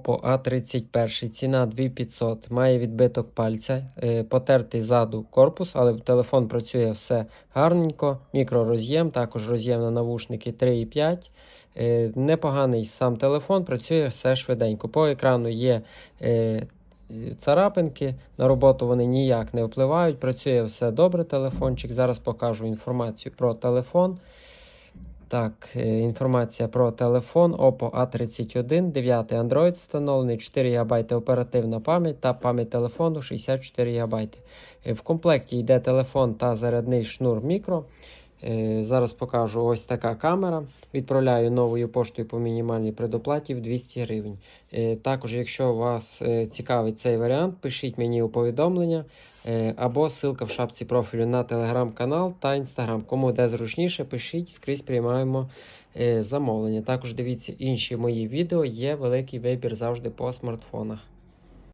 Oppo A31, ціна 2500, має відбиток пальця, е, потертий ззаду корпус, але телефон працює все гарненько. Мікророз'єм, також роз'єм на навушники 3,5. Е, Непоганий сам телефон, працює все швиденько. По екрану є е, царапинки, на роботу вони ніяк не впливають. Працює все добре. Телефончик. Зараз покажу інформацію про телефон. Так, е, інформація про телефон Oppo A31, 9 Android встановлений, 4 ГБ оперативна пам'ять та пам'ять телефону 64 ГБ. Е, В комплекті йде телефон та зарядний шнур мікро. Е, Зараз покажу ось така камера. Відправляю новою поштою по мінімальній предоплаті в 200 гривень. Е, Також, якщо вас е, цікавить цей варіант, пишіть мені у повідомлення або ссылка в шапці профілю на телеграм-канал та інстаграм. Кому де зручніше, пишіть, скрізь приймаємо замовлення. Також дивіться інші мої відео, є великий вибір завжди по смартфонах.